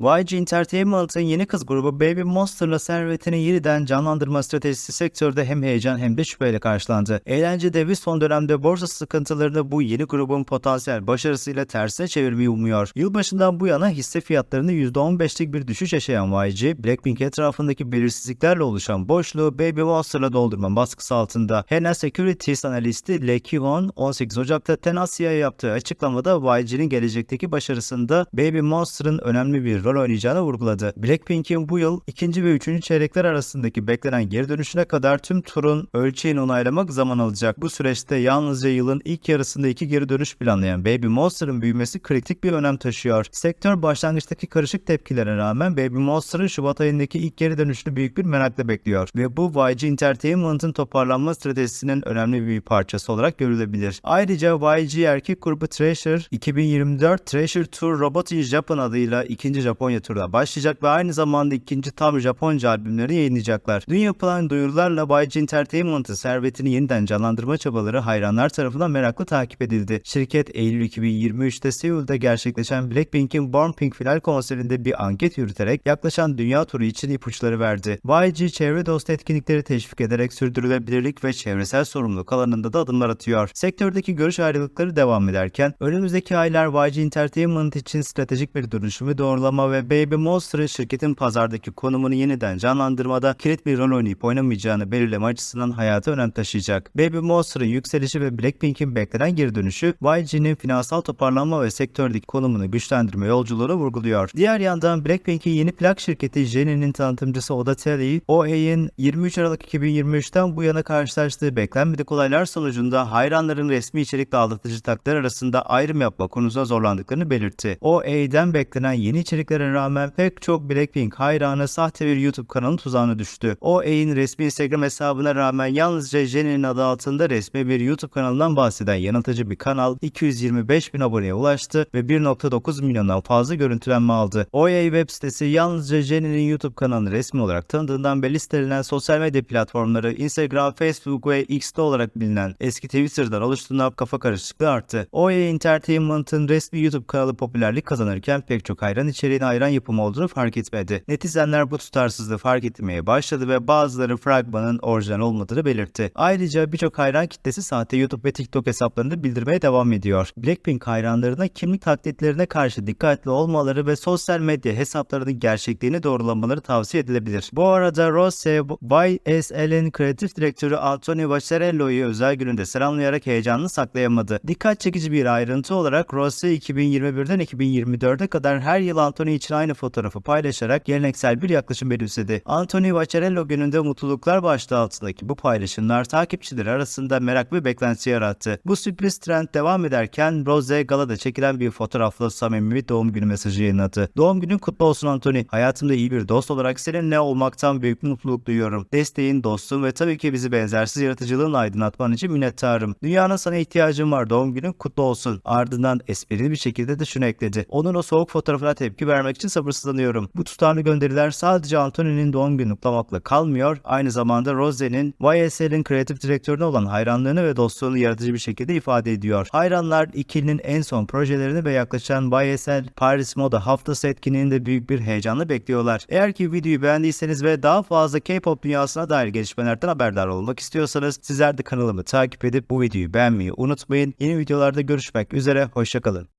YG Entertainment'ın yeni kız grubu Baby Monster'la servetini yeniden canlandırma stratejisi sektörde hem heyecan hem de şüpheyle karşılandı. Eğlencede ve son dönemde borsa sıkıntılarını bu yeni grubun potansiyel başarısıyla tersine çevirmeyi umuyor. Yılbaşından bu yana hisse fiyatlarında %15'lik bir düşüş yaşayan YG, Blackpink etrafındaki belirsizliklerle oluşan boşluğu Baby Monster'la doldurma baskısı altında. Hena Securities analisti Lee Ki-won 18 Ocak'ta Tenasya'ya yaptığı açıklamada YG'nin gelecekteki başarısında Baby Monster'ın önemli bir rol oynayacağını vurguladı. Blackpink'in bu yıl ikinci ve üçüncü çeyrekler arasındaki beklenen geri dönüşüne kadar tüm turun ölçeğini onaylamak zaman alacak. Bu süreçte yalnızca yılın ilk yarısında iki geri dönüş planlayan Baby Monster'ın büyümesi kritik bir önem taşıyor. Sektör başlangıçtaki karışık tepkilere rağmen Baby Monster'ın Şubat ayındaki ilk geri dönüşünü büyük bir merakla bekliyor ve bu YG Entertainment'ın toparlanma stratejisinin önemli bir parçası olarak görülebilir. Ayrıca YG erkek grubu Treasure 2024 Treasure Tour Robot in Japan adıyla ikinci Japonya turuna başlayacak ve aynı zamanda ikinci tam Japonca albümlerini yayınlayacaklar. Dün yapılan duyurularla YG Entertainment'ın servetini yeniden canlandırma çabaları hayranlar tarafından meraklı takip edildi. Şirket Eylül 2023'te Seul'de gerçekleşen Blackpink'in Born Pink final konserinde bir anket yürüterek yaklaşan dünya turu için ipuçları verdi. YG çevre dostu etkinlikleri teşvik ederek sürdürülebilirlik ve çevresel sorumluluk alanında da adımlar atıyor. Sektördeki görüş ayrılıkları devam ederken önümüzdeki aylar YG Entertainment için stratejik bir dönüşümü doğrulama ve Baby Monster'ın şirketin pazardaki konumunu yeniden canlandırmada kilit bir rol oynayıp oynamayacağını belirleme açısından hayata önem taşıyacak. Baby Monster'ın yükselişi ve Blackpink'in beklenen geri dönüşü YG'nin finansal toparlanma ve sektördeki konumunu güçlendirme yolculuğunu vurguluyor. Diğer yandan Blackpink'in yeni plak şirketi Jenny'nin tanıtımcısı Oda Terry, OA'in 23 Aralık 2023'ten bu yana karşılaştığı beklenmedik olaylar sonucunda hayranların resmi içerikle aldatıcı taklar arasında ayrım yapma konusunda zorlandıklarını belirtti. OA'den beklenen yeni içeriklere rağmen pek çok Blackpink hayranı sahte bir YouTube kanalı tuzağına düştü. OA'in resmi Instagram hesabına rağmen yalnızca Jenny'nin adı altında resmi bir YouTube kanalından bahseden yanıltıcı bir kanal 225 bin aboneye ulaştı ve 1.9 milyondan fazla görüntülenme aldı. OA web sitesi yalnızca Jenny'nin YouTube kanalını resmi olarak tanıdığından ve listelenen sosyal medya platformları Instagram, Facebook ve X'te olarak bilinen eski Twitter'dan oluştuğunda kafa karışıklığı arttı. OA Entertainment'ın resmi YouTube kanalı popülerlik kazanırken pek çok hayran içeriğine hayran yapım olduğunu fark etmedi. Netizenler bu tutarsızlığı fark etmeye başladı ve bazıları fragmanın orijinal olmadığını belirtti. Ayrıca birçok hayran kitlesi sahte YouTube ve TikTok hesaplarını bildirmeye devam ediyor. Blackpink hayranlarına kimlik taklitlerine karşı dikkatli olmaları ve sosyal medya hesaplarının gerçekliğini doğrulamaları tavsiye edilebilir. Bu arada Rose, YSL'in kreatif direktörü Anthony Vaccarello'yu özel gününde selamlayarak heyecanını saklayamadı. Dikkat çekici bir ayrıntı olarak Rose 2021'den 2024'e kadar her yıl Anthony için aynı fotoğrafı paylaşarak geleneksel bir yaklaşım benimsedi. Anthony Vaccarello gününde mutluluklar başlığı altındaki bu paylaşımlar takipçileri arasında merak ve beklenti yarattı. Bu sürpriz trend devam ederken Rose galada çekilen bir fotoğrafla samimi bir doğum günü mesajı yayınladı. Doğum günün kutlu olsun Anthony. Hayatımda iyi bir dost olarak seninle olmaktan büyük mutluluk duyuyorum. Desteğin, dostun ve tabii ki bizi benzersiz yaratıcılığınla aydınlatman için minnettarım. Dünyanın sana ihtiyacım var. Doğum günün kutlu olsun. Ardından esprili bir şekilde de şunu ekledi. Onun o soğuk fotoğrafına tepki vermek için sabırsızlanıyorum. Bu tutarlı gönderiler sadece Anthony'nin doğum günü kutlamakla kalmıyor. Aynı zamanda Rose'nin YSL'in kreatif direktörüne olan hayranlığını ve dostluğunu yaratıcı bir şekilde ifade ediyor. Hayranlar ikilinin en son projelerini ve yaklaşan YSL Paris Moda Haftası etkinliğini de büyük bir heyecanla bekliyorlar. Eğer ki videoyu beğendiyseniz ve daha fazla K-pop dünyasına dair gelişmelerden haberdar olmak istiyorsanız sizler de kanalımı takip edip bu videoyu beğenmeyi unutmayın. Yeni videolarda görüşmek üzere, hoşçakalın.